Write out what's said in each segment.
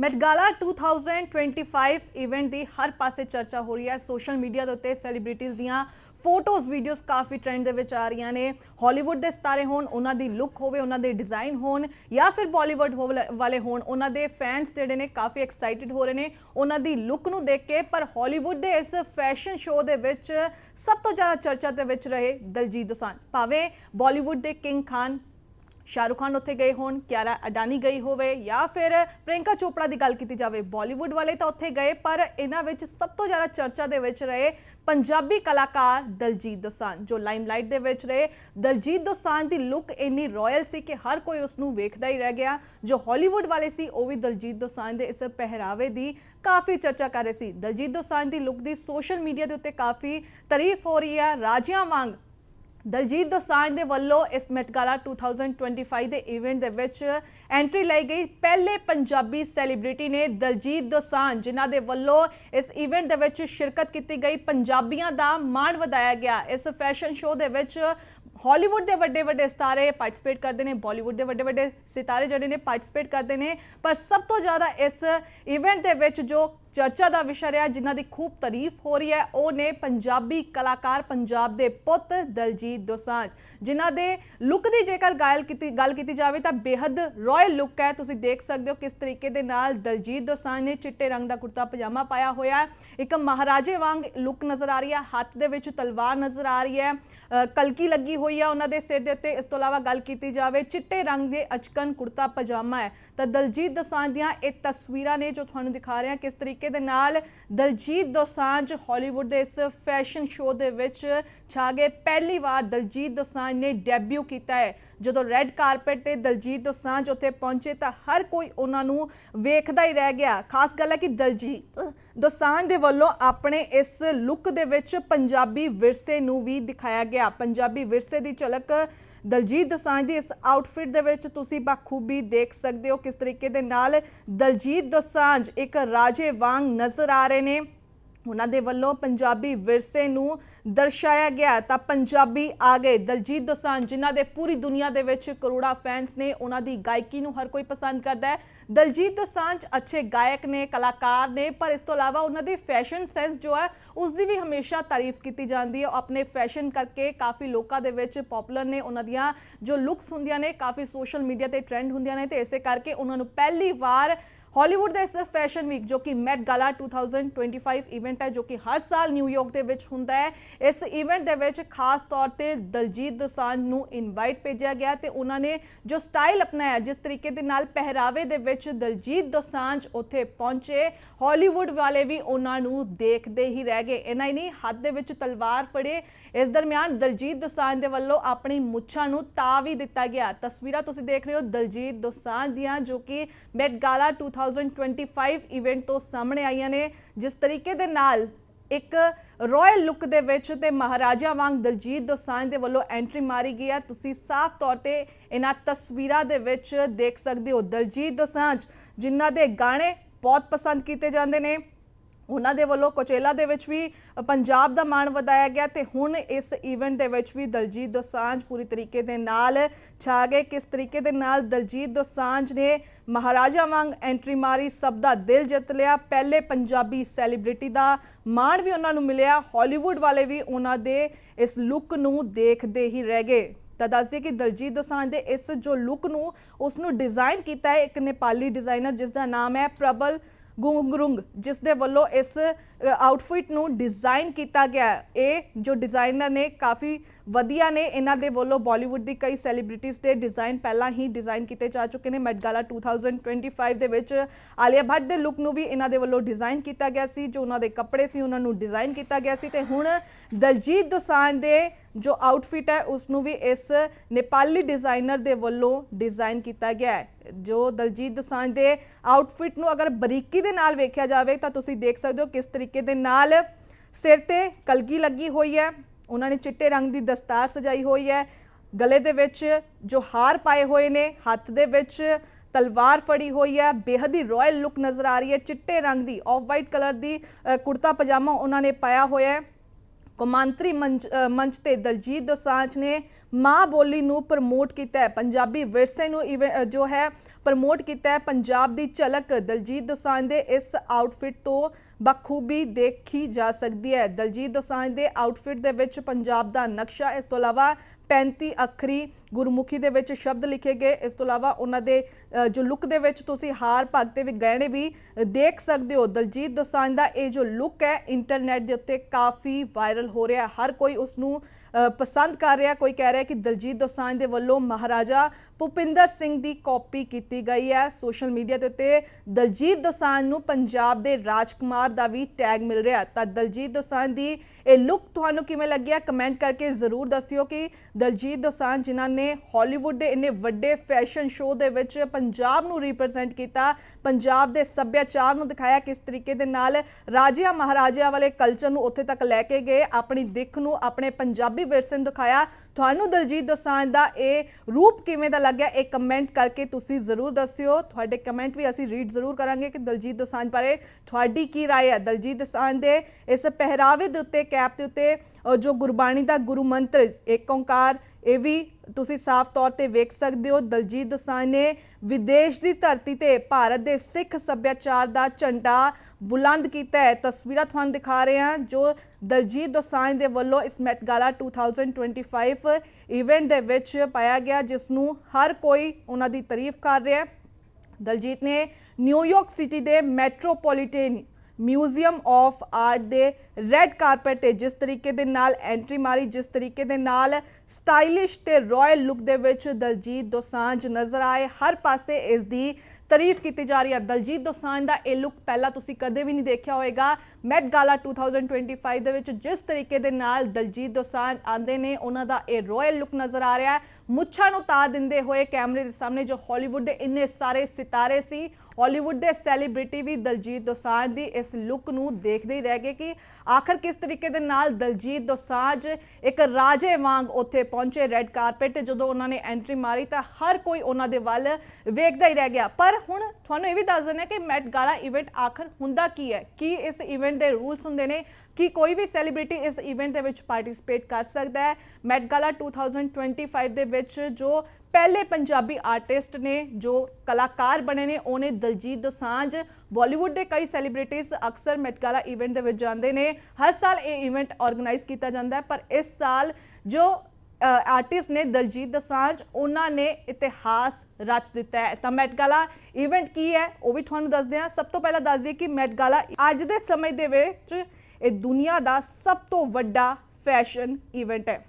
ਮੈਟਗਾਲਾ 2025 event ਦੀ ਹਰ ਪਾਸੇ ਚਰਚਾ ਹੋ ਰਹੀ ਹੈ। ਸੋਸ਼ਲ ਮੀਡੀਆ ਦੇ ਉੱਤੇ ਸੈਲੀਬ੍ਰਿਟੀਜ਼ ਦੀਆਂ ਫੋਟੋਜ਼ ਵੀਡੀਓਜ਼ ਕਾਫੀ ਟ੍ਰੈਂਡ ਦੇ ਵਿੱਚ ਆ ਰਹੀਆਂ ਨੇ। ਹਾਲੀਵੁੱਡ ਦੇ ਸਿਤਾਰੇ ਹੋਣ, ਉਹਨਾਂ ਦੀ ਲੁੱਕ ਹੋਵੇ, ਉਹਨਾਂ ਦੇ ਡਿਜ਼ਾਈਨ ਹੋਣ ਜਾਂ ਫਿਰ ਬਾਲੀਵੁੱਡ ਵਾਲੇ ਹੋਣ, ਉਹਨਾਂ ਦੇ ਫੈਨਸ ਜਿਹੜੇ ਨੇ ਕਾਫੀ ਐਕਸਾਈਟਿਡ ਹੋ ਰਹੇ ਨੇ। ਉਹਨਾਂ ਦੀ ਲੁੱਕ ਨੂੰ ਦੇਖ ਕੇ ਪਰ ਹਾਲੀਵੁੱਡ ਦੇ ਇਸ ਫੈਸ਼ਨ ਸ਼ੋਅ ਦੇ ਵਿੱਚ ਸਭ ਤੋਂ ਜ਼ਿਆਦਾ ਚਰਚਾ ਦੇ ਵਿੱਚ ਰਹੇ ਦਲਜੀਤ ਦੋਸਾਂਝ। ਭਾਵੇਂ ਬਾਲੀਵੁੱਡ ਦੇ ਕਿੰਗ ਖਾਨ ਸ਼ਾਹਰੁਖ ਖਾਨ ਉੱਥੇ ਗਏ ਹੋਣ ਕਿਆਰਾ ਅਡਾਨੀ ਗਈ ਹੋਵੇ ਜਾਂ ਫਿਰ ਪ੍ਰਿੰਕਾ ਚੋਪੜਾ ਦੀ ਗੱਲ ਕੀਤੀ ਜਾਵੇ ਬਾਲੀਵੁੱਡ ਵਾਲੇ ਤਾਂ ਉੱਥੇ ਗਏ ਪਰ ਇਹਨਾਂ ਵਿੱਚ ਸਭ ਤੋਂ ਜ਼ਿਆਦਾ ਚਰਚਾ ਦੇ ਵਿੱਚ ਰਹੇ ਪੰਜਾਬੀ ਕਲਾਕਾਰ ਦਲਜੀਤ ਦੋਸਾਂਝ ਜੋ ਲਾਈਮਲਾਈਟ ਦੇ ਵਿੱਚ ਰਹੇ ਦਲਜੀਤ ਦੋਸਾਂਝ ਦੀ ਲੁੱਕ ਇੰਨੀ ਰਾਇਲ ਸੀ ਕਿ ਹਰ ਕੋਈ ਉਸ ਨੂੰ ਵੇਖਦਾ ਹੀ ਰਹਿ ਗਿਆ ਜੋ ਹਾਲੀਵੁੱਡ ਵਾਲੇ ਸੀ ਉਹ ਵੀ ਦਲਜੀਤ ਦੋਸਾਂਝ ਦੇ ਇਸ ਪਹਿਰਾਵੇ ਦੀ ਕਾਫੀ ਚਰਚਾ ਕਰ ਰਹੇ ਸੀ ਦਲਜੀਤ ਦੋਸਾਂਝ ਦੀ ਲੁੱਕ ਦੀ ਸੋਸ਼ਲ ਮੀਡੀਆ ਦੇ ਉੱਤੇ ਕਾਫੀ ਤਾਰੀਫ ਹੋ ਰਹੀ ਹੈ ਰਾਜਿਆਂ ਵਾਂਗ ਦਲਜੀਤ ਦੋਸਾਂਝ ਦੇ ਵੱਲੋਂ ਇਸ ਮੈਟਗਾਲਾ 2025 ਦੇ ਇਵੈਂਟ ਦੇ ਵਿੱਚ ਐਂਟਰੀ ਲਈ ਗਈ। ਪਹਿਲੇ ਪੰਜਾਬੀ ਸੈਲੀਬ੍ਰਿਟੀ ਨੇ ਦਲਜੀਤ ਦੋਸਾਂਝ, ਜਿਨ੍ਹਾਂ ਦੇ ਵੱਲੋਂ ਇਸ ਇਵੈਂਟ ਦੇ ਵਿੱਚ ਸ਼ਿਰਕਤ ਕੀਤੀ ਗਈ। ਪੰਜਾਬੀਆਂ ਦਾ ਮਾਣ ਵਧਾਇਆ ਗਿਆ। ਇਸ ਫੈਸ਼ਨ ਸ਼ੋਅ ਦੇ ਵਿੱਚ ਹਾਲੀਵੁੱਡ ਦੇ ਵੱਡੇ ਵੱਡੇ ਸਿਤਾਰੇ ਪਾਰਟਿਸਿਪੇਟ ਕਰਦੇ ਨੇ। ਬਾਲੀਵੁੱਡ ਦੇ ਵੱਡੇ ਵੱਡੇ ਸਿਤਾਰੇ ਜਿਹੜੇ ਨੇ ਪਾਰਟਿਸਿਪੇਟ ਕਰਦੇ ਨੇ। ਪਰ ਸਭ ਤੋਂ ਜ਼ਿਆਦਾ ਇਸ ਇਵੈਂਟ ਦੇ ਵਿੱਚ ਜੋ ਚਰਚਾ ਦਾ ਵਿਸ਼ਾ ਰਿਹਾ, ਜਿਨ੍ਹਾਂ ਦੀ ਖੂਬ ਤਾਰੀਫ ਹੋ ਰਹੀ ਹੈ। ਉਹ ਨੇ ਪੰਜਾਬੀ ਕਲਾਕਾਰ ਪੰਜਾਬ ਦੇ ਪੁੱਤ ਦਲਜੀਤ ਦੋਸਾਂਝ, ਜਿਨ੍ਹਾਂ ਦੇ ਲੁੱਕ ਦੀ ਜੇਕਰ ਗਾਇਲ ਕੀਤੀ, ਗੱਲ ਕੀਤੀ ਜਾਵੇ ਤਾਂ ਬੇहद ਰਾਇਲ ਲੁੱਕ ਹੈ। ਤੁਸੀਂ ਦੇਖ ਸਕਦੇ ਹੋ ਕਿਸ ਤਰੀਕੇ ਦੇ ਨਾਲ ਦਲਜੀਤ ਦੋਸਾਂਝ ਨੇ ਚਿੱਟੇ ਰੰਗ ਦਾ ਕੁੜਤਾ ਪਜਾਮਾ ਪਾਇਆ ਹੋਇਆ ਇੱਕ ਮਹਾਰਾਜੇ ਵਾਂਗ ਲੁੱਕ ਨਜ਼ਰ ਆ ਰਹੀ ਹੈ, ਹੱਥ ਦੇ ਵਿੱਚ ਤਲਵਾਰ ਨਜ਼ਰ ਆ ਰਹੀ ਹੈ ਕਲਕੀ ਲੱਗੀ ਹੋਈ ਹੈ ਉਹਨਾਂ ਦੇ ਸਿਰ ਦੇ ਉੱਤੇ। ਇਸ ਤੋਂ ਇਲਾਵਾ ਗੱਲ ਕੀਤੀ ਜਾਵੇ, ਚਿੱਟੇ ਰੰਗ ਦੇ ਅਚਕਨ ਕੁੜਤਾ ਪਜਾਮਾ ਹੈ। ਤਾਂ ਦਲਜੀਤ ਦੋਸਾਂਝ ਦੀਆਂ ਇਹ ਤਸਵੀਰਾਂ ਨੇ ਜੋ ਤੁਹਾਨੂੰ ਦਿਖਾ ਰਹੇ ਹਾਂ, ਕਿਸ ਤਰੀਕੇ ਦੇ ਨਾਲ ਦਲਜੀਤ ਦੋਸਾਂਝ ਹਾਲੀਵੁੱਡ ਦੇ ਇਸ ਫੈਸ਼ਨ ਸ਼ੋਅ ਦੇ ਵਿੱਚ ਛਾ ਗਏ। ਪਹਿਲੀ ਵਾਰ ਦਲਜੀਤ ਦੋਸਾਂਝ ਨੇ ਡੈਬਿਊ ਕੀਤਾ ਹੈ। ਜਦੋਂ ਰੈੱਡ ਕਾਰਪੈਟ ਤੇ ਦਲਜੀਤ ਦੋਸਾਂਝ ਉੱਥੇ ਪਹੁੰਚੇ ਤਾਂ ਹਰ ਕੋਈ ਉਹਨਾਂ ਨੂੰ ਵੇਖਦਾ ਹੀ ਰਹਿ ਗਿਆ। ਖਾਸ ਗੱਲ ਹੈ ਕਿ ਦਲਜੀਤ ਦੋਸਾਂਝ ਦੇ ਵੱਲੋਂ ਆਪਣੇ ਇਸ ਲੁੱਕ ਦੇ ਵਿੱਚ ਪੰਜਾਬੀ ਵਿਰਸੇ ਨੂੰ ਵੀ ਦਿਖਾਇਆ ਗਿਆ। ਪੰਜਾਬੀ ਵਿਰਸੇ ਦੀ ਝਲਕ ਦਲਜੀਤ ਦੋਸਾਂਝ ਦੀ ਇਸ ਆਊਟਫਿਟ ਦੇ ਵਿੱਚ ਤੁਸੀਂ ਬਖੂਬੀ ਦੇਖ ਸਕਦੇ ਹੋ। ਕਿਸ ਤਰੀਕੇ ਦੇ ਨਾਲ ਦਲਜੀਤ ਦੋਸਾਂਝ ਇੱਕ ਰਾਜੇ ਵਾਂਗ ਨਜ਼ਰ ਆ ਰਹੇ ਨੇ। ਉਹਨਾਂ ਦੇ ਵੱਲੋਂ ਪੰਜਾਬੀ ਵਿਰਸੇ ਨੂੰ ਦਰਸਾਇਆ ਗਿਆ ਤਾਂ ਪੰਜਾਬੀ ਆ ਗਏ। ਦਲਜੀਤ ਦੋਸਾਂਝ, ਜਿਨ੍ਹਾਂ ਦੇ ਪੂਰੀ ਦੁਨੀਆ ਦੇ ਵਿੱਚ ਕਰੋੜਾਂ ਫੈਨਸ ਨੇ ਉਹਨਾਂ ਦੀ ਗਾਇਕੀ ਨੂੰ ਹਰ ਕੋਈ ਪਸੰਦ ਕਰਦਾ ਹੈ। ਦਲਜੀਤ ਦੋਸਾਂਝ ਅੱਛੇ ਗਾਇਕ ਨੇ, ਕਲਾਕਾਰ ਨੇ, ਪਰ ਇਸ ਤੋਂ ਇਲਾਵਾ ਉਹਨਾਂ ਦੀ ਫੈਸ਼ਨ ਸੈਂਸ ਜੋ ਹੈ, ਉਸ ਦੀ ਵੀ ਹਮੇਸ਼ਾ ਤਾਰੀਫ ਕੀਤੀ ਜਾਂਦੀ ਹੈ। ਉਹ ਆਪਣੇ ਫੈਸ਼ਨ ਕਰਕੇ ਕਾਫੀ ਲੋਕਾਂ ਦੇ ਵਿੱਚ ਪਪੂਲਰ ਨੇ। ਉਹਨਾਂ ਦੀਆਂ ਜੋ ਲੁੱਕਸ ਹੁੰਦੀਆਂ ਨੇ, ਕਾਫੀ ਸੋਸ਼ਲ ਮੀਡੀਆ ਤੇ ਟ੍ਰੈਂਡ ਹੁੰਦੀਆਂ ਨੇ ਤੇ ਇਸੇ ਕਰਕੇ ਉਹਨਾਂ ਨੂੰ ਪਹਿਲੀ ਵਾਰ ਹਾਲੀਵੁੱਡ ਦਾ ਇਸ ਫੈਸ਼ਨ ਵੀਕ ਜੋ ਕਿ ਮੈਟ ਗਾਲਾ 2025 ਇਵੈਂਟ ਹੈ, ਜੋ ਕਿ ਹਰ ਸਾਲ ਨਿਊਯਾਰਕ ਦੇ ਵਿੱਚ ਹੁੰਦਾ ਹੈ। ਇਸ ਇਵੈਂਟ ਦੇ ਵਿੱਚ ਖਾਸ ਤੌਰ ਤੇ ਦਲਜੀਤ ਦੋਸਾਂਝ ਨੂੰ ਇਨਵਾਈਟ ਭੇਜਿਆ ਗਿਆ ਤੇ ਉਹਨਾਂ ਨੇ ਜੋ ਸਟਾਈਲ ਅਪਣਾਇਆ, ਜਿਸ ਤਰੀਕੇ ਦੇ ਨਾਲ ਪਹਿਰਾਵੇ ਦੇ ਵਿੱਚ ਦਲਜੀਤ ਦੋਸਾਂਝ ਉੱਥੇ ਪਹੁੰਚੇ। ਹਾਲੀਵੁੱਡ ਵਾਲੇ ਵੀ ਉਹਨਾਂ ਨੂੰ ਦੇਖਦੇ ਹੀ ਰਹਿ ਗਏ। ਇਹਨਾਂ ਹੀ ਨਹੀਂ ਹੱਥ ਦੇ ਵਿੱਚ ਤਲਵਾਰ ਫੜੇ। ਇਸ ਦਰਮਿਆਨ ਦਲਜੀਤ ਦੋਸਾਂਝ ਦੇ ਵੱਲੋਂ ਆਪਣੀ ਮੁੱਛਾਂ ਨੂੰ ਤਾ ਵੀ ਦਿੱਤਾ ਗਿਆ। ਤਸਵੀਰਾਂ ਤੁਸੀਂ ਦੇਖ ਰਹੇ ਹੋ ਦਲਜੀਤ ਦੋਸਾਂਝ ਦੀਆਂ, ਜੋ ਕਿ ਮੈਟ ਗਾਲਾ 2025 ਇਵੈਂਟ ਤੋਂ ਸਾਹਮਣੇ ਆਈਆਂ ਨੇ। ਜਿਸ ਤਰੀਕੇ ਦੇ ਨਾਲ ਇੱਕ ਰਾਇਲ ਲੁੱਕ ਦੇ ਵਿੱਚ ਤੇ ਮਹਾਰਾਜਾ ਵਾਂਗ ਦਲਜੀਤ ਦੋਸਾਂਝ ਦੇ ਵੱਲੋਂ ਐਂਟਰੀ ਮਾਰੀ ਗਈ ਹੈ। ਤੁਸੀਂ ਸਾਫ਼ ਤੌਰ ਤੇ ਇਹਨਾਂ ਤਸਵੀਰਾਂ ਦੇ ਵਿੱਚ ਦੇਖ ਸਕਦੇ ਹੋ ਦਲਜੀਤ ਦੋਸਾਂਝ, ਜਿਨ੍ਹਾਂ ਦੇ ਗਾਣੇ ਬਹੁਤ ਪਸੰਦ ਕੀਤੇ ਜਾਂਦੇ ਨੇ। ਉਹਨਾਂ ਦੇ ਵੱਲੋਂ ਕੋਚੇਲਾ ਦੇ ਵਿੱਚ ਵੀ ਪੰਜਾਬ ਦਾ ਮਾਣ ਵਧਾਇਆ ਗਿਆ ਤੇ ਹੁਣ ਇਸ ਇਵੈਂਟ ਦੇ ਵਿੱਚ ਵੀ ਦਲਜੀਤ ਦੋਸਾਂਝ ਪੂਰੀ ਤਰੀਕੇ ਦੇ ਨਾਲ ਛਾ ਗਏ। ਕਿਸ ਤਰੀਕੇ ਦੇ ਨਾਲ ਦਲਜੀਤ ਦੋਸਾਂਝ ਨੇ ਮਹਾਰਾਜਾ ਵਾਂਗ ਐਂਟਰੀ ਮਾਰੀ, ਸਭ ਦਾ ਦਿਲ ਜਿੱਤ ਲਿਆ। ਪਹਿਲੇ ਪੰਜਾਬੀ ਸੈਲੀਬ੍ਰਿਟੀ ਦਾ ਮਾਣ ਵੀ ਉਹਨਾਂ ਨੂੰ ਮਿਲਿਆ। ਹਾਲੀਵੁੱਡ ਵਾਲੇ ਵੀ ਉਹਨਾਂ ਦੇ ਇਸ ਲੁੱਕ ਨੂੰ ਦੇਖਦੇ ਹੀ ਰਹਿ ਗਏ। ਤਾਂ ਦੱਸਦੇ ਕਿ ਦਲਜੀਤ ਦੋਸਾਂਝ ਦੇ ਇਸ ਜੋ ਲੁੱਕ ਨੂੰ ਉਸ ਨੂੰ ਡਿਜ਼ਾਈਨ ਕੀਤਾ ਹੈ ਇੱਕ ਨੇਪਾਲੀ ਡਿਜ਼ਾਈਨਰ ਜਿਸ ਦਾ ਨਾਮ ਹੈ ਪ੍ਰਬਲ ਗੁੰਗਰੁੰਗ, ਜਿਸ ਦੇ ਵੱਲੋਂ ਇਸ ਆਊਟਫਿਟ ਨੂੰ ਡਿਜ਼ਾਈਨ ਕੀਤਾ ਗਿਆ। ਇਹ ਜੋ ਡਿਜ਼ਾਈਨਰ ਨੇ ਕਾਫੀ ਵਧੀਆ ਨੇ। ਇਹਨਾਂ ਦੇ ਵੱਲੋਂ ਬਾਲੀਵੁੱਡ ਦੀ ਕਈ ਸੈਲੀਬ੍ਰਿਟੀਜ਼ ਦੇ ਡਿਜ਼ਾਈਨ ਪਹਿਲਾਂ ਹੀ ਡਿਜ਼ਾਈਨ ਕੀਤੇ ਜਾ ਚੁੱਕੇ ਨੇ। ਮੈਟ ਗਾਲਾ 2025 ਦੇ ਵਿੱਚ ਆਲੀਆ ਭੱਟ ਦੇ ਲੁੱਕ ਨੂੰ ਵੀ ਇਹਨਾਂ ਦੇ ਵੱਲੋਂ ਡਿਜ਼ਾਈਨ ਕੀਤਾ ਗਿਆ ਸੀ, ਜੋ ਉਹਨਾਂ ਦੇ ਕੱਪੜੇ ਸੀ, ਉਹਨਾਂ ਨੂੰ ਡਿਜ਼ਾਈਨ ਕੀਤਾ ਗਿਆ ਸੀ। ਤੇ ਹੁਣ ਦਲਜੀਤ ਦੋਸਾਂਝ ਦੇ ਜੋ ਆਊਟਫਿਟ ਹੈ, ਉਸ ਨੂੰ ਵੀ ਇਸ ਨੇਪਾਲੀ ਡਿਜ਼ਾਈਨਰ ਦੇ ਵੱਲੋਂ ਡਿਜ਼ਾਈਨ ਕੀਤਾ ਗਿਆ ਹੈ। ਜੋ ਦਲਜੀਤ ਦੋਸਾਂਝ ਦੇ ਆਊਟਫਿਟ ਨੂੰ ਅਗਰ ਬਰੀਕੀ ਦੇ ਨਾਲ ਵੇਖਿਆ ਜਾਵੇ, ਤਾਂ ਤੁਸੀਂ ਦੇਖ ਸਕਦੇ ਹੋ ਕਿਸ ਤਰੀਕੇ ਦੇ ਨਾਲ ਸਿਰ ਤੇ ਕਲਗੀ ਲੱਗੀ ਹੋਈ ਹੈ। ਉਹਨਾਂ ਨੇ ਚਿੱਟੇ ਰੰਗ ਦੀ ਦਸਤਾਰ ਸਜਾਈ ਹੋਈ ਹੈ। ਗਲੇ ਦੇ ਵਿੱਚ ਜੋ ਹਾਰ ਪਾਏ ਹੋਏ ਨੇ, ਹੱਥ ਦੇ ਵਿੱਚ ਤਲਵਾਰ ਫੜੀ ਹੋਈ ਹੈ। ਬੇਹੱਦ ਹੀ ਰਾਇਲ ਲੁੱਕ ਨਜ਼ਰ ਆ ਰਹੀ ਹੈ। ਚਿੱਟੇ ਰੰਗ ਦੀ ਆਫ ਵਾਈਟ ਕਲਰ ਦੀ ਕੁੜਤਾ ਪਜਾਮਾ ਉਹਨਾਂ ਨੇ ਪਾਇਆ ਹੋਇਆ ਹੈ। ਕੌਮਾਂਤਰੀ ਮੰਚ ਤੇ ਦਲਜੀਤ ਦੋਸਾਂਝ ਨੇ ਮਾਂ ਬੋਲੀ ਨੂੰ ਪ੍ਰਮੋਟ ਕੀਤਾ ਹੈ। ਪੰਜਾਬੀ ਵਿਰਸੇ ਨੂੰ ਇਵੇ- ਜੋ ਹੈ, ਪ੍ਰਮੋਟ ਕੀਤਾ ਹੈ। ਪੰਜਾਬ ਦੀ ਝਲਕ ਦਲਜੀਤ ਦੋਸਾਂਝ ਦੇ ਇਸ ਆਊਟਫਿਟ ਤੋਂ ਬਖੂਬੀ ਦੇਖੀ ਜਾ ਸਕਦੀ ਹੈ। ਦਲਜੀਤ ਦੋਸਾਂਝ ਦੇ ਆਊਟਫਿਟ ਦੇ ਵਿੱਚ ਪੰਜਾਬ ਦਾ ਨਕਸ਼ਾ ਇਸ ਤੋਂ ਇਲਾਵਾ 35 ਅੱਖਰੀ ਗੁਰਮੁਖੀ ਦੇ ਵਿੱਚ ਸ਼ਬਦ ਲਿਖੇ ਗਏ। ਇਸ ਤੋਂ ਇਲਾਵਾ ਉਹਨਾਂ ਦੇ ਅ, ਜੋ ਲੁੱਕ ਦੇ ਵਿੱਚ ਤੁਸੀਂ ਹਾਰ ਪੱਗ ਤੇ ਵੀ ਗਹਿਣੇ ਵੀ ਦੇਖ ਸਕਦੇ ਹੋ। ਦਲਜੀਤ ਦੋਸਾਂਝ ਦਾ ਇਹ ਜੋ ਲੁੱਕ ਹੈ ਇੰਟਰਨੈਟ ਦੇ ਉੱਤੇ ਕਾਫੀ ਵਾਇਰਲ ਹੋ ਰਿਹਾ। ਹਰ ਕੋਈ ਉਸ ਨੂੰ ਪਸੰਦ ਕਰ ਰਿਹਾ, ਕੋਈ ਕਹਿ ਰਿਹਾ ਕਿ ਦਲਜੀਤ ਦੋਸਾਂਝ ਦੇ ਵੱਲੋਂ ਮਹਾਰਾਜਾ ਭੁਪਿੰਦਰ ਸਿੰਘ ਦੀ ਕਾਪੀ ਕੀਤੀ ਗਈ ਹੈ। ਸੋਸ਼ਲ ਮੀਡੀਆ ਦੇ ਉੱਤੇ ਦਲਜੀਤ ਦੋਸਾਂਝ ਨੂੰ ਪੰਜਾਬ ਦੇ ਰਾਜਕੁਮਾਰ ਦਾ ਵੀ ਟੈਗ ਮਿਲ ਰਿਹਾ ਤਾਂ ਦਲਜੀਤ ਦੋਸਾਂਝ ਦੀ ਇਹ ਲੁੱਕ ਤੁਹਾਨੂੰ ਕਿਵੇਂ ਲੱਗਿਆ ਕਮੈਂਟ ਕਰਕੇ ਜ਼ਰੂਰ ਦੱਸਿਓ ਕਿ ਦਲਜੀਤ ਦੋਸਾਂਝ ਜਿਨ੍ਹਾਂ ਨੇ ਹਾਲੀਵੁੱਡ ਦੇ ਇੰਨੇ ਵੱਡੇ ਫੈਸ਼ਨ ਸ਼ੋਅ ਦੇ ਵਿੱਚ ਪੰਜਾਬ ਨੂੰ ਰਿਪਰੈਜ਼ੈਂਟ ਕੀਤਾ, ਪੰਜਾਬ ਦੇ ਸੱਭਿਆਚਾਰ ਨੂੰ ਦਿਖਾਇਆ, ਕਿਸ ਤਰੀਕੇ ਦੇ ਨਾਲ ਰਾਜਿਆਂ ਮਹਾਰਾਜਿਆਂ ਵਾਲੇ ਕਲਚਰ ਨੂੰ ਉੱਥੇ ਤੱਕ ਲੈ ਕੇ ਗਏ, ਆਪਣੀ ਦਿੱਖ ਨੂੰ, ਆਪਣੇ ਪੰਜਾਬੀ ਵਿਰਸੇ ਨੂੰ ਦਿਖਾਇਆ ਤੁਹਾਨੂੰ ਦਲਜੀਤ ਦੋਸਾਂਝ ਦਾ ਇਹ ਰੂਪ ਕਿਵੇਂ ਦਾ ਲੱਗਿਆ ਇਹ ਕਮੈਂਟ ਕਰਕੇ ਤੁਸੀਂ ਜ਼ਰੂਰ ਦੱਸਿਓ ਤੁਹਾਡੇ ਕਮੈਂਟ ਵੀ ਅਸੀਂ ਰੀਡ ਜ਼ਰੂਰ ਕਰਾਂਗੇ ਕਿ ਦਲਜੀਤ ਦੋਸਾਂਝ ਬਾਰੇ ਤੁਹਾਡੀ ਕੀ رائے ਹੈ ਦਲਜੀਤ ਦੋਸਾਂਝ ਦੇ ਇਸ ਪਹਿਰਾਵੇ ਦੇ ਉੱਤੇ ਕੈਪ ਦੇ ਉੱਤੇ ਅ, ਜੋ ਗੁਰਬਾਣੀ ਦਾ ਗੁਰੂ ਮੰਤਰ ਏਕ ਓੰਕਾਰ ਇਹ ਵੀ ਤੁਸੀਂ ਸਾਫ਼ ਤੌਰ ਤੇ ਵੇਖ ਸਕਦੇ ਹੋ, ਦਲਜੀਤ ਦੋਸਾਂਝ ਨੇ ਵਿਦੇਸ਼ ਦੀ ਧਰਤੀ ਤੇ ਭਾਰਤ ਦੇ ਸਿੱਖ ਸੱਭਿਆਚਾਰ ਦਾ ਝੰਡਾ ਬੁਲੰਦ ਕੀਤਾ ਹੈ। ਤਸਵੀਰਾਂ ਤੁਹਾਨੂੰ ਦਿਖਾ ਰਹੇ ਹਾਂ, ਜੋ ਦਲਜੀਤ ਦੋਸਾਂਝ ਦੇ ਵੱਲੋਂ ਇਸ ਮੈਟ ਗਾਲਾ 2025 ਇਵੈਂਟ ਦੇ ਵਿੱਚ ਪਾਇਆ ਗਿਆ, ਜਿਸ ਨੂੰ ਹਰ ਕੋਈ ਉਹਨਾਂ ਦੀ ਤਾਰੀਫ ਕਰ ਰਿਹਾ ਹੈ। ਦਲਜੀਤ ਨੇ ਨਿਊਯਾਰਕ ਸਿਟੀ ਦੇ ਮੈਟਰੋਪੋਲੀਟਨ ਮਿਊਜ਼ੀਅਮ ਆਫ ਆਰਟ ਦੇ ਰੈੱਡ ਕਾਰਪਟ ਤੇ ਜਿਸ ਤਰੀਕੇ ਦੇ ਨਾਲ ਐਂਟਰੀ ਮਾਰੀ, ਜਿਸ ਤਰੀਕੇ ਦੇ ਨਾਲ ਸਟਾਈਲਿਸ਼ ਤੇ ਰਾਇਲ ਲੁੱਕ ਦੇ ਵਿੱਚ ਦਲਜੀਤ ਦੋਸਾਂਝ ਨਜ਼ਰ ਆਏ। ਹਰ ਪਾਸੇ ਇਸ ਦੀ ਤਾਰੀਫ ਕੀਤੀ ਜਾ ਰਹੀ ਹੈ। ਦਲਜੀਤ ਦੋਸਾਂਝ ਦਾ ਇਹ ਲੁੱਕ ਪਹਿਲਾਂ ਤੁਸੀਂ ਕਦੇ ਵੀ ਨਹੀਂ ਦੇਖਿਆ ਹੋਵੇਗਾ। ਮੈਟ ਗਾਲਾ 2025 ਦੇ ਵਿੱਚ ਜਿਸ ਤਰੀਕੇ ਦੇ ਨਾਲ ਦਲਜੀਤ ਦੋਸਾਂਝ ਆਂਦੇ ਨੇ, ਉਹਨਾਂ ਦਾ ਇਹ ਰਾਇਲ ਲੁੱਕ ਨਜ਼ਰ ਆ ਰਿਹਾ ਹੈ। ਮੁੱਛਾਂ ਨੂੰ ਤਾ ਦਿੰਦੇ ਹੋਏ ਕੈਮਰੇ ਦੇ ਸਾਹਮਣੇ ਜੋ ਹਾਲੀਵੁੱਡ ਦੇ ਇੰਨੇ ਸਾਰੇ ਸਿਤਾਰੇ ਸੀ ਹਾਲੀਵੁੱਡ ਦੇ ਸੈਲੀਬ੍ਰਿਟੀ ਵੀ ਦਲਜੀਤ ਦੋਸਾਂਝ ਦੀ ਇਸ ਲੁੱਕ ਨੂੰ ਦੇਖਦੇ ਹੀ ਰਹਿ ਗਏ ਕਿ ਆਖਰ ਕਿਸ ਤਰੀਕੇ ਦੇ ਨਾਲ ਦਲਜੀਤ ਦੋਸਾਂਝ ਇੱਕ ਰਾਜੇ ਵਾਂਗ ਉੱਥੇ ਪਹੁੰਚੇ ਰੈੱਡ ਕਾਰਪਟ ਤੇ ਜਦੋਂ ਉਹਨਾਂ ਨੇ ਐਂਟਰੀ ਮਾਰੀ ਤਾਂ ਹਰ ਕੋਈ ਉਹਨਾਂ ਦੇ ਵੱਲ ਵੇਖਦਾ ਹੀ ਰਹਿ ਗਿਆ। ਪਰ ਹੁਣ ਤੁਹਾਨੂੰ ਇਹ ਵੀ ਦੱਸ ਦਿੰਦੇ ਹਾਂ ਕਿ ਮੈਟ ਗਾਲਾ ਇਵੈਂਟ ਆਖਰ ਹੁੰਦਾ ਕੀ ਹੈ? ਕੀ ਇਸ ਇਵੈਂਟ ਇਵੈਂਟ ਦੇ ਰੂਲਸ ਹੁੰਦੇ ਨੇ ਕਿ ਕੋਈ ਵੀ ਸੈਲੀਬ੍ਰਿਟੀ ਇਸ ਇਵੈਂਟ ਦੇ ਵਿੱਚ ਪਾਰਟਿਸਿਪੇਟ ਕਰ ਸਕਦਾ ਹੈ। ਮੈਟ ਗਾਲਾ 2025 ਦੇ ਵਿੱਚ ਜੋ ਪਹਿਲੇ ਪੰਜਾਬੀ ਆਰਟਿਸਟ ਨੇ, ਜੋ ਕਲਾਕਾਰ ਬਣੇ ਨੇ ਉਹਨੇ ਦਲਜੀਤ ਦੋਸਾਂਝ। ਬਾਲੀਵੁੱਡ ਦੇ ਕਈ ਸੈਲੀਬ੍ਰਿਟੀਜ਼ ਅਕਸਰ ਮੈਟ ਗਾਲਾ ਇਵੈਂਟ ਦੇ ਵਿੱਚ ਜਾਂਦੇ ਨੇ। ਹਰ ਸਾਲ ਇਹ ਇਵੈਂਟ ਆਰਗੇਨਾਈਜ਼ ਕੀਤਾ ਜਾਂਦਾ ਹੈ, ਪਰ ਇਸ ਸਾਲ ਜੋ ਆਰਟਿਸਟ ਨੇ ਦਲਜੀਤ ਦਸਾਂਝ, ਉਹਨਾਂ ਨੇ ਇਤਿਹਾਸ ਰਚ ਦਿੱਤਾ ਹੈ। ਤਾਂ ਮੈਟ ਗਾਲਾ ਇਵੈਂਟ ਕੀ ਹੈ, ਉਹ ਵੀ ਤੁਹਾਨੂੰ ਦੱਸਦੇ ਹਾਂ। ਸਭ ਤੋਂ ਪਹਿਲਾਂ ਦੱਸ ਦਈਏ ਕਿ ਮੈਟ ਗਾਲਾ ਅੱਜ ਦੇ ਸਮੇਂ ਦੇ ਵਿੱਚ ਇਹ ਦੁਨੀਆ ਦਾ ਸਭ ਤੋਂ ਵੱਡਾ ਫੈਸ਼ਨ ਇਵੈਂਟ ਹੈ।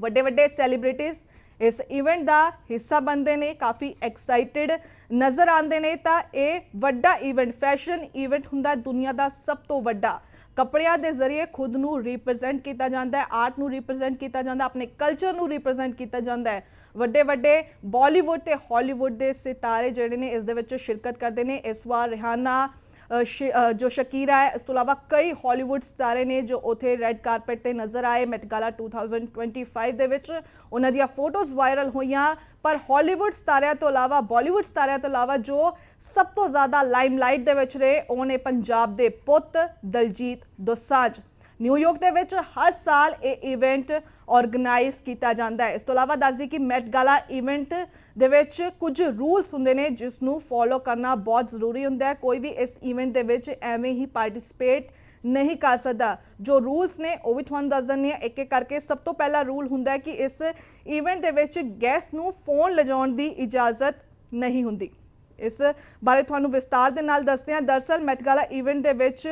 ਵੱਡੇ ਵੱਡੇ ਸੈਲੀਬ੍ਰਿਟੀਜ਼ ਇਸ ਇਵੈਂਟ ਦਾ ਹਿੱਸਾ ਬਣਦੇ ਨੇ, ਕਾਫੀ ਐਕਸਾਈਟਿਡ ਨਜ਼ਰ ਆਉਂਦੇ ਨੇ। ਤਾਂ ਇਹ ਵੱਡਾ ਇਵੈਂਟ ਫੈਸ਼ਨ ਇਵੈਂਟ ਹੁੰਦਾ ਦੁਨੀਆ ਦਾ ਸਭ ਤੋਂ ਵੱਡਾ ਕੱਪੜਿਆਂ ਦੇ ਜ਼ਰੀਏ ਖੁਦ ਨੂੰ ਰਿਪਰੈਜ਼ੈਂਟ ਕੀਤਾ ਜਾਂਦਾ ਹੈ ਆਰਟ ਨੂੰ ਰਿਪਰੈਜ਼ੈਂਟ ਕੀਤਾ ਜਾਂਦਾ ਆਪਣੇ ਕਲਚਰ ਨੂੰ ਰਿਪਰੈਜ਼ੈਂਟ ਕੀਤਾ ਜਾਂਦਾ ਹੈ। ਵੱਡੇ ਵੱਡੇ ਬਾਲੀਵੁੱਡ ਤੇ ਹਾਲੀਵੁੱਡ ਦੇ ਸਿਤਾਰੇ ਜਿਹੜੇ ਨੇ, ਇਸ ਦੇ ਵਿੱਚ ਸ਼ਿਰਕਤ ਕਰਦੇ ਨੇ। ਇਸ ਵਾਰ ਰਿਹਾਨਾ ਜੋ ਸ਼ਕੀਰਾ ਹੈ, ਇਸ ਤੋਂ ਇਲਾਵਾ ਕਈ ਹਾਲੀਵੁੱਡ ਸਿਤਾਰੇ ਨੇ ਜੋ ਉਥੇ ਰੈੱਡ ਕਾਰਪਟ ਤੇ ਨਜ਼ਰ ਆਏ ਮੈਟ ਗਾਲਾ 2025 ਦੇ ਵਿੱਚ। ਉਹਨਾਂ ਦੀਆਂ ਫੋਟੋਜ਼ ਵਾਇਰਲ ਹੋਈਆਂ, ਪਰ ਹਾਲੀਵੁੱਡ ਸਿਤਾਰਿਆਂ ਤੋਂ ਇਲਾਵਾ ਬਾਲੀਵੁੱਡ ਸਿਤਾਰਿਆਂ ਤੋਂ ਇਲਾਵਾ ਜੋ ਸਭ ਤੋਂ ਜ਼ਿਆਦਾ ਲਾਈਮਲਾਈਟ ਦੇ ਵਿੱਚ ਰਹੇ, ਉਹ ਨੇ ਪੰਜਾਬ ਦੇ ਪੁੱਤ ਦਲਜੀਤ ਦੋਸਾਂਝ। ਨਿਊਯਾਰਕ ਦੇ ਵਿੱਚ ਹਰ ਸਾਲ ਇਹ ਇਵੈਂਟ ਆਰਗੇਨਾਈਜ਼ ਕੀਤਾ ਜਾਂਦਾ ਹੈ। ਇਸ ਤੋਂ ਇਲਾਵਾ ਦੱਸ ਦਈਏ ਕਿ ਮੈਟ ਗਾਲਾ ਇਵੈਂਟ ਦੇ ਵਿੱਚ ਕੁਝ ਰੂਲਸ ਹੁੰਦੇ ਨੇ ਜਿਸ ਨੂੰ ਫੋਲੋ ਕਰਨਾ ਬਹੁਤ ਜ਼ਰੂਰੀ ਹੁੰਦਾ ਹੈ। ਕੋਈ ਵੀ ਇਸ ਇਵੈਂਟ ਦੇ ਵਿੱਚ ਐਵੇਂ ਹੀ ਪਾਰਟਿਸਿਪੇਟ ਨਹੀਂ ਕਰ ਸਕਦਾ। ਜੋ ਰੂਲਸ ਨੇ, ਉਹ ਵੀ ਤੁਹਾਨੂੰ ਦੱਸ ਦਿੰਨੀ ਆ ਇੱਕ ਇੱਕ ਕਰਕੇ ਸਭ ਤੋਂ ਪਹਿਲਾ ਰੂਲ ਹੁੰਦਾ ਹੈ ਕਿ ਇਸ ਇਵੈਂਟ ਦੇ ਵਿੱਚ ਗੈਸਟ ਨੂੰ ਫੋਨ ਲਿਜਾਉਣ ਦੀ ਇਜਾਜ਼ਤ ਨਹੀਂ ਹੁੰਦੀ। ਇਸ ਬਾਰੇ ਤੁਹਾਨੂੰ ਵਿਸਤਾਰ ਦੇ ਨਾਲ ਦੱਸਦੇ ਹਾਂ। ਦਰਸਲ ਮੈਟਗਾਲਾ ਇਵੈਂਟ ਦੇ ਵਿੱਚ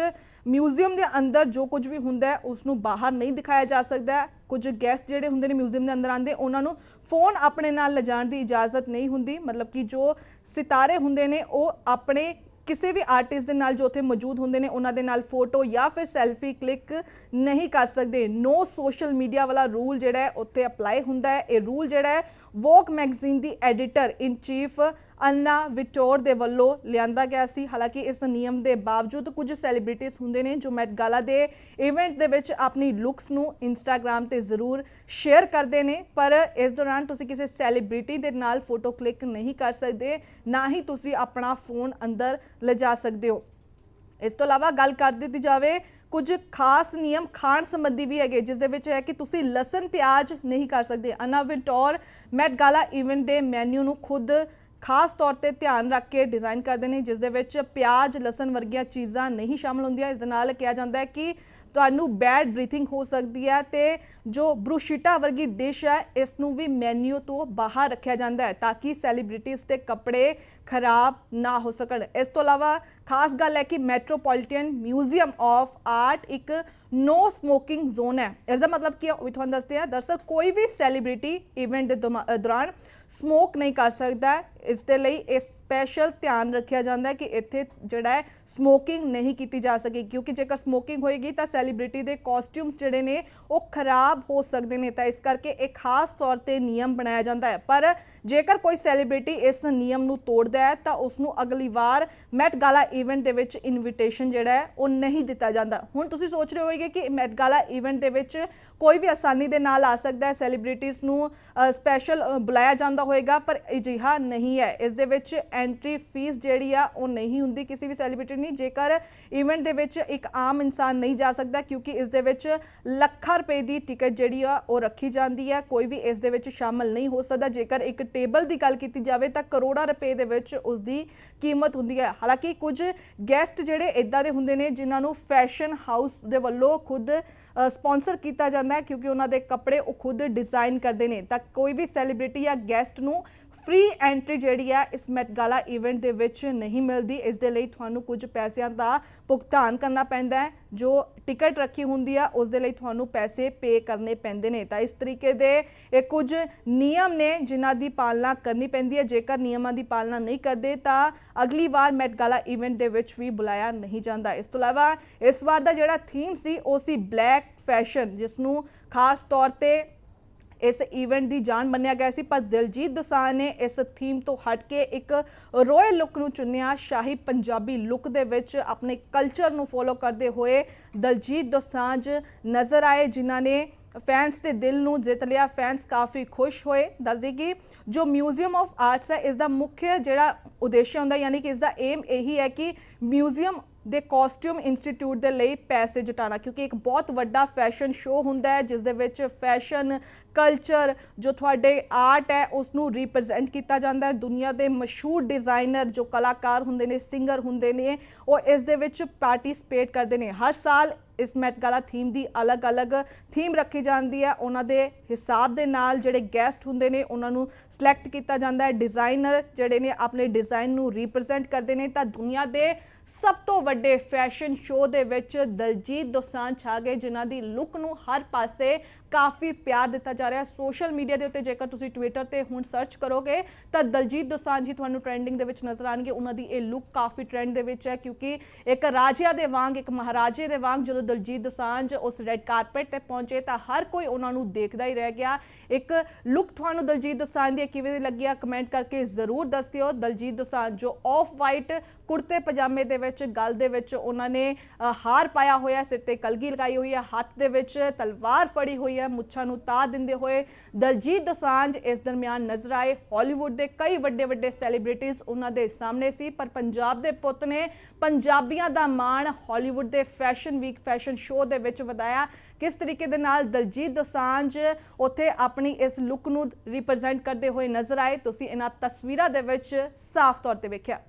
ਮਿਊਜ਼ੀਅਮ ਦੇ ਅੰਦਰ ਜੋ ਕੁਝ ਵੀ ਹੁੰਦਾ ਹੈ ਉਸ ਨੂੰ ਬਾਹਰ ਨਹੀਂ ਦਿਖਾਇਆ ਜਾ ਸਕਦਾ ਕੁਝ ਗੈਸਟ ਜਿਹੜੇ ਹੁੰਦੇ ਨੇ ਮਿਊਜ਼ੀਅਮ ਦੇ ਅੰਦਰ ਆਉਂਦੇ, ਉਹਨਾਂ ਨੂੰ ਫੋਨ ਆਪਣੇ ਨਾਲ ਲਿਜਾਣ ਦੀ ਇਜਾਜ਼ਤ ਨਹੀਂ ਹੁੰਦੀ। ਮਤਲਬ ਕਿ ਜੋ ਸਿਤਾਰੇ ਹੁੰਦੇ ਨੇ, ਉਹ ਆਪਣੇ ਕਿਸੇ ਵੀ ਆਰਟਿਸਟ ਦੇ ਨਾਲ ਜੋ ਉੱਥੇ ਮੌਜੂਦ ਹੁੰਦੇ ਨੇ, ਉਹਨਾਂ ਦੇ ਨਾਲ ਫੋਟੋ ਜਾਂ ਫਿਰ ਸੈਲਫੀ ਕਲਿੱਕ ਨਹੀਂ ਕਰ ਸਕਦੇ। ਨੋ ਸੋਸ਼ਲ ਮੀਡੀਆ ਵਾਲਾ ਰੂਲ ਜਿਹੜਾ ਹੈ, ਉੱਥੇ ਅਪਲਾਈ ਹੁੰਦਾ ਹੈ। ਇਹ ਰੂਲ ਜਿਹੜਾ ਹੈ Vogue magazine the editor in chief Anna Wintour ਦੇ ਵੱਲੋਂ ਲਿਆਂਦਾ ਗਿਆ ਸੀ। ਹਾਲਾਂਕਿ ਇਸ ਨਿਯਮ ਦੇ ਬਾਵਜੂਦ ਕੁਝ ਸੈਲੀਬ੍ਰਿਟੀਜ਼ ਹੁੰਦੇ ਨੇ ਜੋ ਮੈਟ ਗਾਲਾ ਦੇ ਇਵੈਂਟ ਦੇ ਵਿੱਚ ਆਪਣੀ ਲੁੱਕਸ ਨੂੰ ਇੰਸਟਾਗ੍ਰam ਤੇ ਜ਼ਰੂਰ ਸ਼ੇਅਰ ਕਰਦੇ ਨੇ। ਪਰ ਇਸ ਦੌਰਾਨ ਤੁਸੀਂ ਕਿਸੇ ਸੈਲੀਬ੍ਰਿਟੀ ਦੇ ਨਾਲ ਫੋਟੋ ਕਲਿੱਕ ਨਹੀਂ ਕਰ ਸਕਦੇ, ਨਾ ਹੀ ਤੁਸੀਂ ਆਪਣਾ ਫੋਨ ਅੰਦਰ ਲਿਜਾ ਸਕਦੇ ਹੋ। ਇਸ ਤੋਂ ਇਲਾਵਾ ਗੱਲ ਕਰ ਦਿੱਤੀ ਜਾਵੇ ਕੁਝ ਖਾਸ ਨਿਯਮ ਖਾਣ ਸੰਬੰਧੀ ਵੀ ਹੈਗੇ, ਜਿਸ ਦੇ ਵਿੱਚ ਹੈ ਕਿ ਤੁਸੀਂ ਲਸਣ ਪਿਆਜ਼ ਨਹੀਂ ਕਰ ਸਕਦੇ। ਅਨਾ ਵਿੰਟੋਰ ਮੈਟ ਗਾਲਾ ਇਵੈਂਟ ਦੇ ਮੈਨੂ ਨੂੰ ਖੁਦ ਖਾਸ ਤੌਰ ਤੇ ਧਿਆਨ ਰੱਖ ਕੇ ਡਿਜ਼ਾਈਨ ਕਰਦੇ ਨੇ, ਜਿਸ ਦੇ ਵਿੱਚ ਪਿਆਜ਼, ਲਸਣ ਵਰਗੀਆਂ ਚੀਜ਼ਾਂ ਨਹੀਂ ਸ਼ਾਮਲ ਹੁੰਦੀਆਂ। ਇਸ ਦੇ ਨਾਲ ਕਿਹਾ ਜਾਂਦਾ ਹੈ ਕਿ ਤੁਹਾਨੂੰ ਬੈਡ ਬਰੀਥਿੰਗ ਹੋ ਸਕਦੀ ਹੈ ਤੇ ਜੋ ਬਰੂਸ਼ੀਟਾ ਵਰਗੀ ਡਿਸ਼ ਹੈ, ਇਸ ਨੂੰ ਵੀ ਮੈਨੂ ਤੋਂ ਬਾਹਰ ਰੱਖਿਆ ਜਾਂਦਾ ਹੈ ਤਾਂ ਕਿ ਸੈਲੀਬ੍ਰਿਟੀਜ਼ ਦੇ ਕੱਪੜੇ ਖਰਾਬ ਨਾ ਹੋ ਸਕਣ। ਇਸ ਤੋਂ ਇਲਾਵਾ ਖਾਸ ਗੱਲ ਹੈ ਕਿ ਮੈਟਰੋਪੋਲੀਟਨ ਮਿਊਜ਼ੀਅਮ ਆਫ ਆਰਟ ਇੱਕ ਨੋ ਸਮੋਕਿੰਗ ਜ਼ੋਨ ਹੈ। ਇਸ ਦਾ ਮਤਲਬ ਕੀ ਹੈ, ਉਹ ਵੀ ਤੁਹਾਨੂੰ ਦੱਸਦੇ ਹਾਂ। ਦਰਸਲ ਕੋਈ ਵੀ ਸੈਲੀਬ੍ਰਿਟੀ ਇਵੈਂਟ ਦੇ ਦੁਮਾ- ਦੌਰਾਨ ਸਮੋਕ ਨਹੀਂ ਕਰ ਸਕਦਾ। ਇਸ ਦੇ ਲਈ ਇਹ ਸਪੈਸ਼ਲ ਧਿਆਨ ਰੱਖਿਆ ਜਾਂਦਾ ਹੈ ਕਿ ਇੱਥੇ ਜਿਹੜਾ ਹੈ ਸਮੋਕਿੰਗ ਨਹੀਂ ਕੀਤੀ ਜਾ ਸਕੇ। ਕਿਉਂਕਿ ਜੇਕਰ ਸਮੋਕਿੰਗ ਹੋਏਗੀ ਤਾਂ ਸੈਲੀਬ੍ਰਿਟੀ ਦੇ ਕਾਸਟਿਊਮਸ ਜਿਹੜੇ ਨੇ, ਉਹ ਖਰਾਬ ਹੋ ਸਕਦੇ ਨੇ, ਤਾਂ ਇਸ ਕਰਕੇ ਇਹ ਖਾਸ ਤੌਰ ਤੇ ਨਿਯਮ ਬਣਾਇਆ ਜਾਂਦਾ ਹੈ। ਪਰ ਜੇਕਰ ਕੋਈ ਸੈਲੀਬ੍ਰਿਟੀ ਇਸ ਨਿਯਮ ਨੂੰ ਤੋੜਦਾ ਹੈ, ਤਾਂ ਉਸ ਨੂੰ ਅਗਲੀ ਵਾਰ ਮੈਟ ਗਾਲਾ ਇਵੈਂਟ ਦੇ ਵਿੱਚ ਇਨਵੀਟੇਸ਼ਨ ਜਿਹੜਾ ਹੈ, ਉਹ ਨਹੀਂ ਦਿੱਤਾ ਜਾਂਦਾ। ਹੁਣ ਤੁਸੀਂ ਸੋਚ ਰਹੇ ਹੋਗੇ ਕਿ ਮੈਟ ਗਾਲਾ ਇਵੈਂਟ ਦੇ ਵਿੱਚ ਕੋਈ ਵੀ ਆਸਾਨੀ ਦੇ ਨਾਲ ਆ ਸਕਦਾ ਹੈ ਸੈਲੀਬ੍ਰਿਟੀਜ਼ ਨੂੰ ਸਪੈਸ਼ਲ ਬੁਲਾਇਆ ਜਾਂਦਾ ਹੋਏਗਾ, ਪਰ ਅਜਿਹਾ ਨਹੀਂ ਹੈ। ਇਸ ਦੇ ਵਿੱਚ ਐਂਟਰੀ ਫੀਸ ਜਿਹੜੀ ਆ, ਉਹ ਨਹੀਂ ਹੁੰਦੀ ਕਿਸੇ ਵੀ ਸੈਲੀਬ੍ਰਿਟੀ ਨਹੀਂ ਜੇਕਰ ਇਵੈਂਟ ਦੇ ਵਿੱਚ ਇੱਕ ਆਮ ਇਨਸਾਨ ਨਹੀਂ ਜਾ ਸਕਦਾ, ਕਿਉਂਕਿ ਇਸ ਦੇ ਵਿੱਚ ਲੱਖਾਂ ਰੁਪਏ ਦੀ ਟਿਕਟ ਟਿਕਟ ਜਿਹੜੀ ਆ ਉਹ ਰੱਖੀ ਜਾਂਦੀ ਹੈ ਕੋਈ ਵੀ ਇਸ ਦੇ ਵਿੱਚ ਸ਼ਾਮਲ ਨਹੀਂ ਹੋ ਸਕਦਾ। ਜੇਕਰ ਇੱਕ ਟੇਬਲ ਦੀ ਗੱਲ ਕੀਤੀ ਜਾਵੇ ਤਾਂ ਕਰੋੜਾਂ ਰੁਪਏ ਦੇ ਵਿੱਚ ਉਸ ਦੀ ਕੀਮਤ ਹੁੰਦੀ ਹੈ ਹਾਲਾਂਕਿ ਕੁਝ ਗੈਸਟ ਜਿਹੜੇ ਇਦਾਂ ਦੇ ਹੁੰਦੇ ਨੇ, ਜਿਨ੍ਹਾਂ ਨੂੰ ਫੈਸ਼ਨ ਹਾਊਸ ਦੇ ਵੱਲੋਂ ਖੁਦ ਸਪਾਂਸਰ ਕੀਤਾ ਜਾਂਦਾ ਹੈ, ਕਿਉਂਕਿ ਉਹਨਾਂ ਦੇ ਕੱਪੜੇ ਉਹ ਖੁਦ ਡਿਜ਼ਾਈਨ ਕਰਦੇ ਨੇ। ਤਾਂ ਕੋਈ ਵੀ ਸੈਲੀਬ੍ਰਿਟੀ ਜਾਂ ਗੈਸਟ ਨੂੰ ਫ੍ਰੀ ਐਂਟਰੀ ਜਿਹੜੀ ਹੈ ਇਸ ਮੈਟ ਗਾਲਾ ਇਵੈਂਟ ਦੇ ਵਿੱਚ ਨਹੀਂ ਮਿਲਦੀ। ਇਸ ਦੇ ਲਈ ਤੁਹਾਨੂੰ ਕੁਝ ਪੈਸਿਆਂ ਦਾ ਭੁਗਤਾਨ ਕਰਨਾ ਪੈਂਦਾ ਹੈ। ਜੋ ਟਿਕਟ ਰੱਖੀ ਹੁੰਦੀ ਆ, ਉਸ ਦੇ ਲਈ ਤੁਹਾਨੂੰ ਪੈਸੇ ਪੇ ਕਰਨੇ ਪੈਂਦੇ ਨੇ। ਤਾਂ ਇਸ ਤਰੀਕੇ ਦੇ ਇਹ ਕੁਝ ਨਿਯਮ ਨੇ ਜਿਨ੍ਹਾਂ ਦੀ ਪਾਲਣਾ ਕਰਨੀ ਪੈਂਦੀ ਹੈ। ਜੇਕਰ ਨਿਯਮਾਂ ਦੀ ਪਾਲਣਾ ਨਹੀਂ ਕਰਦੇ, ਤਾਂ ਅਗਲੀ ਵਾਰ ਮੈਟ ਗਾਲਾ ਇਵੈਂਟ ਦੇ ਵਿੱਚ ਵੀ ਬੁਲਾਇਆ ਨਹੀਂ ਜਾਂਦਾ। ਇਸ ਤੋਂ ਇਲਾਵਾ ਇਸ ਵਾਰ ਦਾ ਜਿਹੜਾ ਥੀਮ ਸੀ, ਉਹ ਸੀ ਬਲੈਕ ਫੈਸ਼ਨ ਜਿਸ ਨੂੰ ਖਾਸ ਤੌਰ ਤੇ ਇਸ ਇਵੈਂਟ ਦੀ ਜਾਨ ਮੰਨਿਆ ਗਿਆ ਸੀ, ਪਰ ਦਿਲਜੀਤ ਦੋਸਾਂਝ ਨੇ ਇਸ ਥੀਮ ਤੋਂ ਹਟ ਕੇ ਇੱਕ ਰੋਇਲ ਲੁੱਕ ਨੂੰ ਚੁਣਿਆ। ਸ਼ਾਹੀ ਪੰਜਾਬੀ ਲੁੱਕ ਦੇ ਵਿੱਚ ਆਪਣੇ ਕਲਚਰ ਨੂੰ ਫੋਲੋ ਕਰਦੇ ਹੋਏ ਦਿਲਜੀਤ ਦੋਸਾਂਝ ਨਜ਼ਰ ਆਏ, ਜਿਨ੍ਹਾਂ ਨੇ ਫੈਨਸ ਦੇ ਦਿਲ ਨੂੰ ਜਿੱਤ ਲਿਆ। ਫੈਨਸ ਕਾਫੀ ਖੁਸ਼ ਹੋਏ। ਦੱਸਦੇ ਕਿ ਜੋ ਮਿਊਜ਼ੀਅਮ ਆਫ ਆਰਟਸ ਹੈ, ਇਸ ਦਾ ਮੁੱਖ ਜਿਹੜਾ ਉਦੇਸ਼ ਹੁੰਦਾ, ਯਾਨੀ ਕਿ ਇਸ ਦਾ ਏਮ ਇਹੀ ਹੈ ਕਿ ਮਿਊਜ਼ੀਅਮ ਦੇ ਕਾਸਟਿਊਮ ਇੰਸਟੀਚਿਊਟ ਦੇ ਲਈ ਪੈਸੇ ਜੁਟਾਉਣਾ, ਕਿਉਂਕਿ ਇੱਕ ਬਹੁਤ ਵੱਡਾ ਫੈਸ਼ਨ ਸ਼ੋਅ ਹੁੰਦਾ ਹੈ, ਜਿਸ ਦੇ ਵਿੱਚ ਫੈਸ਼ਨ ਕਲਚਰ ਜੋ ਤੁਹਾਡੇ ਆਰਟ ਹੈ ਉਸ ਨੂੰ ਰਿਪਰੈਜ਼ੈਂਟ ਕੀਤਾ ਜਾਂਦਾ ਹੈ। ਦੁਨੀਆ ਦੇ ਮਸ਼ਹੂਰ ਡਿਜ਼ਾਈਨਰ ਜੋ ਕਲਾਕਾਰ ਹੁੰਦੇ ਨੇ ਸਿੰਗਰ ਹੁੰਦੇ ਨੇ, ਉਹ ਇਸ ਦੇ ਵਿੱਚ ਪਾਰਟਿਸਿਪੇਟ ਕਰਦੇ ਨੇ। ਹਰ ਸਾਲ ਇਸ ਮੈਟ ਗਾਲਾ ਥੀਮ ਦੀ ਅਲੱਗ-ਅਲੱਗ ਥੀਮ ਰੱਖੀ ਜਾਂਦੀ ਹੈ। ਉਹਨਾਂ ਦੇ ਹਿਸਾਬ ਦੇ ਨਾਲ ਜਿਹੜੇ ਗੈਸਟ ਹੁੰਦੇ ਨੇ, ਉਹਨਾਂ ਨੂੰ ਸਿਲੈਕਟ ਕੀਤਾ ਜਾਂਦਾ ਹੈ। ਡਿਜ਼ਾਈਨਰ ਜਿਹੜੇ ਨੇ, ਆਪਣੇ ਡਿਜ਼ਾਈਨ ਨੂੰ ਰਿਪਰੈਜ਼ੈਂਟ ਕਰਦੇ ਨੇ। ਤਾਂ ਦੁਨੀਆ ਦੇ ਸਭ ਤੋਂ ਵੱਡੇ ਫੈਸ਼ਨ ਸ਼ੋਅ ਦੇ ਵਿੱਚ ਦਲਜੀਤ ਦੋਸਾਂਝ ਛਾ ਗਏ, ਜਿਨ੍ਹਾਂ ਦੀ ਲੁੱਕ ਨੂੰ ਹਰ ਪਾਸੇ ਕਾਫੀ ਪਿਆਰ ਦਿੱਤਾ ਜਾ ਰਿਹਾ ਹੈ। ਸੋਸ਼ਲ ਮੀਡੀਆ ਦੇ ਉੱਤੇ ਜੇਕਰ ਤੁਸੀਂ ਟਵਿੱਟਰ ਤੇ ਹੁਣ ਸਰਚ ਕਰੋਗੇ, ਤਾਂ ਦਲਜੀਤ ਦੋਸਾਂਝ ਹੀ ਤੁਹਾਨੂੰ ਟ੍ਰੈਂਡਿੰਗ ਦੇ ਵਿੱਚ ਨਜ਼ਰ ਆਣਗੇ। ਉਹਨਾਂ ਦੀ ਇਹ ਲੁੱਕ ਕਾਫੀ ਟ੍ਰੈਂਡ ਦੇ ਵਿੱਚ ਹੈ, ਕਿਉਂਕਿ ਇੱਕ ਰਾਜਿਆਂ ਦੇ ਵਾਂਗ, ਇੱਕ ਮਹਾਰਾਜੇ ਦੇ ਵਾਂਗ ਜਦੋਂ ਦਲਜੀਤ ਦੋਸਾਂਝ ਉਸ ਰੈੱਡ ਕਾਰਪੈਟ ਤੇ ਪਹੁੰਚੇ, ਤਾਂ ਹਰ ਕੋਈ ਉਹਨਾਂ ਨੂੰ ਦੇਖਦਾ ਹੀ ਰਹਿ ਗਿਆ। ਇੱਕ ਲੁੱਕ ਤੁਹਾਨੂੰ ਦਲਜੀਤ ਦੋਸਾਂਝ ਦੀ ਕਿਵੇਂ ਦੀ ਲੱਗੀ ਆ ਕਮੈਂਟ ਕਰਕੇ ਜ਼ਰੂਰ ਦੱਸਿਓ। ਦਲਜੀਤ ਦੋਸਾਂਝ ਜੋ ਆਫ ਵਾਈਟ ਕੁੜਤੇ ਪਜਾਮੇ ਦੇ ਵਿੱਚ, ਗਲ ਦੇ ਵਿੱਚ ਉਹਨਾਂ ਨੇ ਹਾਰ ਪਾਇਆ ਹੋਇਆ ਸਿਰ ਤੇ ਕਲਗੀ ਲਗਾਈ ਹੋਈ ਹੈ, ਹੱਥ ਦੇ ਵਿੱਚ ਤਲਵਾਰ ਫੜੀ ਹੋਈ ਹੈ, ਮੁੱਛਾਂ ਨੂੰ ਤਾ ਦਿੰਦੇ ਹੋਏ ਦਲਜੀਤ ਦੋਸਾਂਝ ਇਸ ਦਰਮਿਆਨ ਨਜ਼ਰ ਆਏ। ਹਾਲੀਵੁੱਡ ਦੇ ਕਈ ਵੱਡੇ ਵੱਡੇ ਸੈਲੀਬ੍ਰਿਟੀਜ਼ ਉਹਨਾਂ ਦੇ ਸਾਹਮਣੇ ਸੀ, ਪਰ ਪੰਜਾਬ ਦੇ ਪੁੱਤ ਨੇ ਪੰਜਾਬੀਆਂ ਦਾ ਮਾਣ ਹਾਲੀਵੁੱਡ ਦੇ ਫੈਸ਼ਨ ਵੀਕ ਫੈਸ਼ਨ ਸ਼ੋਅ ਦੇ ਵਿੱਚ ਵਧਾਇਆ। ਕਿਸ ਤਰੀਕੇ ਦੇ ਨਾਲ ਦਲਜੀਤ ਦੋਸਾਂਝ ਉੱਥੇ ਆਪਣੀ ਇਸ ਲੁੱਕ ਨੂੰ ਰਿਪਰੈਜ਼ੈਂਟ ਕਰਦੇ ਹੋਏ ਨਜ਼ਰ ਆਏ, ਤੁਸੀਂ ਇਹਨਾਂ ਤਸਵੀਰਾਂ ਦੇ ਵਿੱਚ ਸਾਫ਼ ਤੌਰ ਤੇ ਵੇਖਿਆ।